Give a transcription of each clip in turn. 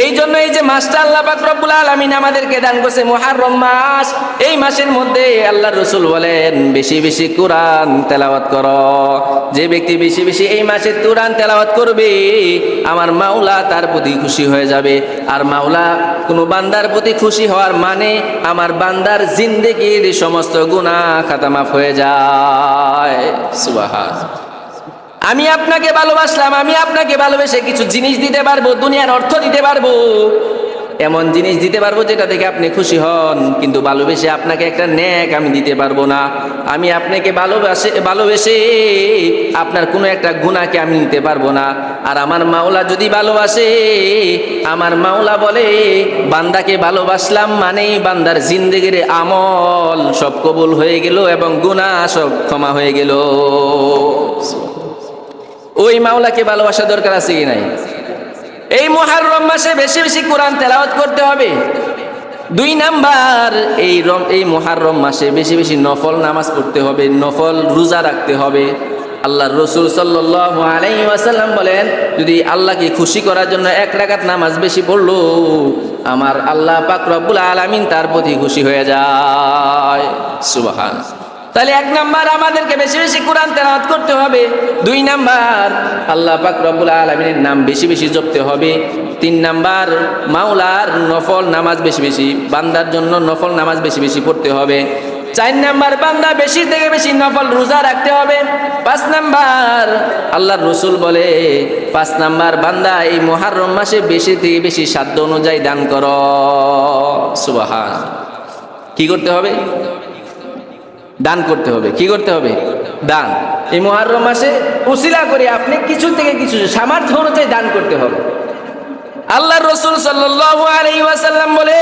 এই জন্য এই যে মাসটা আল্লাহ রব্বুল আলামিন আমাদেরকে দান করছে মুহাররম মাস, এই মাসের মধ্যে আল্লাহ রসুল বলেন, বেশি বেশি কোরআন তেলাওয়াত কর। যে ব্যক্তি বেশি বেশি এই মাসে কোরআন তেলাওয়াত করবে, আমার মাওলা তার প্রতি খুশি হয়ে যাবে। আর মাওলা, কোনো বান্দার প্রতি খুশি হওয়ার মানে আমার বান্দার জিন্দেগির সমস্ত গুনাহ খাতা মাফ হয়ে যায়। সুবহান আমি আপনাকে ভালোবাসলাম, আমি আপনাকে ভালোবেসে কিছু জিনিস দিতে পারব, দুনিয়ার অর্থ দিতে পারব। এমন জিনিস দিতে পারব যেটা থেকে আপনি খুশি হন, কিন্তু ভালোবেসে আপনাকে একটা ন্যাক আমি দিতে পারব না। আমি আপনাকে ভালোবাসে, ভালোবেসে আপনার কোনো একটা গুণাকে আমি নিতে পারব না। আর আমার মাওলা যদি ভালোবাসে, আমার মাওলা বলে, বান্দাকে ভালোবাসলাম মানেই বান্দার জিন্দগির আমল। সব কবুল হয়ে গেল এবং গুণা সব ক্ষমা হয়ে গেল। ওই মাওলাকে ভালোবাসা দরকার আছে কি নাই? এই মহারম মাসে বেশি বেশি কোরআন তেলাওয়াত করতে হবে। দুই নাম্বার, এই রম, এই মহারম মাসে বেশি বেশি নফল নামাজ পড়তে হবে, নফল রোজা রাখতে হবে। আল্লাহ রসুল সাল্লাহ ওয়াসাল্লাম বলেন, যদি আল্লাহকে খুশি করার জন্য এক রাকাত নামাজ বেশি পড়ল, আমার আল্লাহ পাক রব্বুল আলামিন তার প্রতি খুশি হয়ে যায়। সুবাহান। তাহলে এক নাম্বার আমাদেরকে বেশি বেশি কোরআন তেলাওয়াত করতে হবে। দুই নাম্বার, আল্লাহ পাক রব্বুল আলমিনের নাম বেশি বেশি জপতে হবে। তিন নাম্বার, মাওলার নফল নামাজ বেশি বেশি, বান্দার জন্য নফল নামাজ বেশি বেশি পড়তে হবে। চার নাম্বার, বান্দা বেশি থেকে বেশি নফল রোজা রাখতে হবে। পাঁচ নাম্বার, আল্লাহর রসুল বলে, পাঁচ নাম্বার, বান্দা এই মহারম মাসে বেশি থেকে বেশি সাধ্য অনুযায়ী দান কর। সুবাহান। কি করতে হবে? দান করতে হবে। কি করতে হবে? দান। এই মহারম মাসে উশিলা করে আপনি কিছু থেকে কিছু সামর্থ্য অনুযায়ী দান করতে হবে। আল্লাহ রসুল সাল্লাম বলে,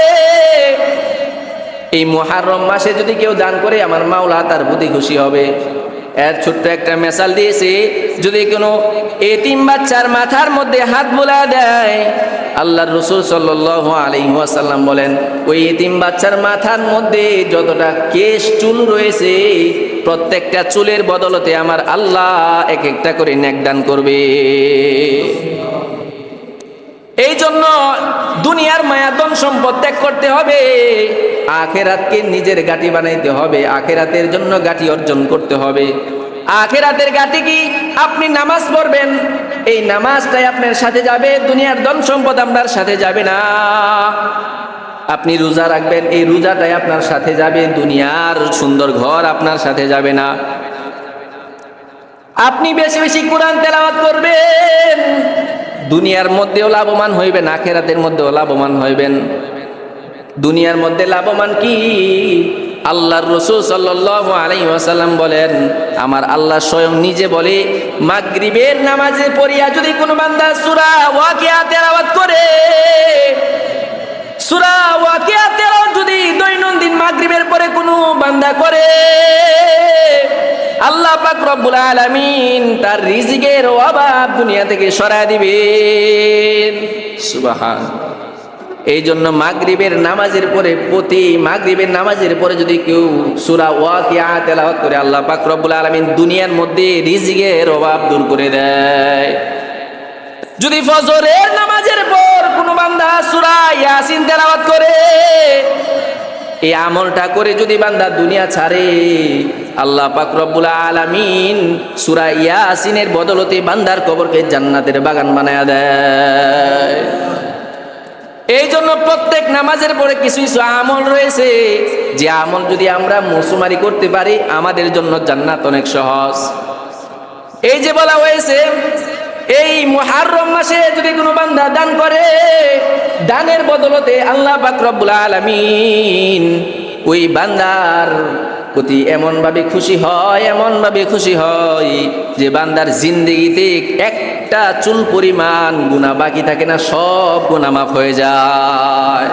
এই মহারম মাসে যদি কেউ দান করে, আমার মাওলা তার বুদ্ধি খুশি হবে। এর ছোট্ট একটা মেশাল দিয়েছে। যদি কোনো এতিম বাচ্চার মাথার মধ্যে হাত বোলা দেয়, আল্লাহর রসুল সাল্লাহ ওয়াসাল্লাম বলেন, ওই এতিম বাচ্চার মাথার মধ্যে যতটা কেশ, চুল রয়েছে, প্রত্যেকটা চুলের বদলতে আমার আল্লাহ এক একটা করে ন্যাকদান করবে। এই জন্য দুনিয়ার মায়াতন সম্পদ ত্যাগ করতে হবে। আখেরাতকে নিজের গাটি বানাইতে হবে। আখেরাতের জন্য গাটি অর্জন করতে হবে। আখেরাতের গাটি কি? আপনি নামাজ পড়বেন। এই নামাজটাই আপনার সাথে যাবে। দুনিয়ার ধন সম্পদ আপনার সাথে যাবে না। আপনি রোজা রাখবেন। এই রোজাটাই আপনার সাথে যাবে। দুনিয়ার সুন্দর ঘর আপনার সাথে যাবে না। আপনি বেশি বেশি কোরআন তেলাওয়াত করবেন। দুনিয়ার মধ্যেও লাভবান হইবেন, আখেরাতের মধ্যেও লাভবান হইবেন। দুনিয়ার মধ্যে লাভবান কি? আল্লাহর রসুল সাল্লাহ আলাই ওয়াসাল্লাম বলেন, আমার আল্লাহ স্বয়ং নিজে বলে, মাগরিবের নামাজে পড়িয়া যদি কোনো বান্দা সুরা ওয়াকিয়া তেলাওয়াত করে, সুরা ওয়াকিয়া তেলাওয়াত যদি দৈনন্দিন মাগরিবের পরে কোনো বান্দা করে আল্লাহ পাক রব্বুল আলামিন তার রিজিকের অভাব দুনিয়া থেকে সরায় দিবেন। সুবাহান এই জন্য মাগরিবের নামাজের পরে, প্রতি মাগরিবের নামাজের পরে যদি কেউ সুরা ওয়াকিয়া তেলাওয়াত করে, আল্লাহ পাক রব্বুল আলামিন দুনিয়ার মধ্যে রিজিকের অভাব দূর করে দেয়। যদি ফজরের নামাজের পর কোনো বান্দা সুরা ইয়াসিন তেলাওয়াত করে, এই আমলটা করে যদি বান্দা দুনিয়া ছাড়ে আল্লাহ পাক রব্বুল আলামিন সূরা ইয়াসিনের বদলতে বান্দার কবরকে জান্নাতের বাগান বানায়া দেয়। এই জন্য প্রত্যেক নামাজের পরে কিছু কিছু আমল রয়েছে। যে আমল যদি আমরা মুসুমারি করতে পারি, আমাদের জন্য জান্নাত অনেক সহজ। এই যে বলা হয়েছে, এই মুহাররম মাসে যদি কোনো বান্দা দান করে, দানের বদলতে আল্লাহ পাক রব্বুল আলামিন ওই বান্দার প্রতি এমনভাবে খুশি হয়, এমনভাবে খুশি হয় যে বান্দার জিন্দগিতে একটা চুল পরিমাণ গুণা বাকি থাকে না, সব গুণা মাফ হয়ে যায়।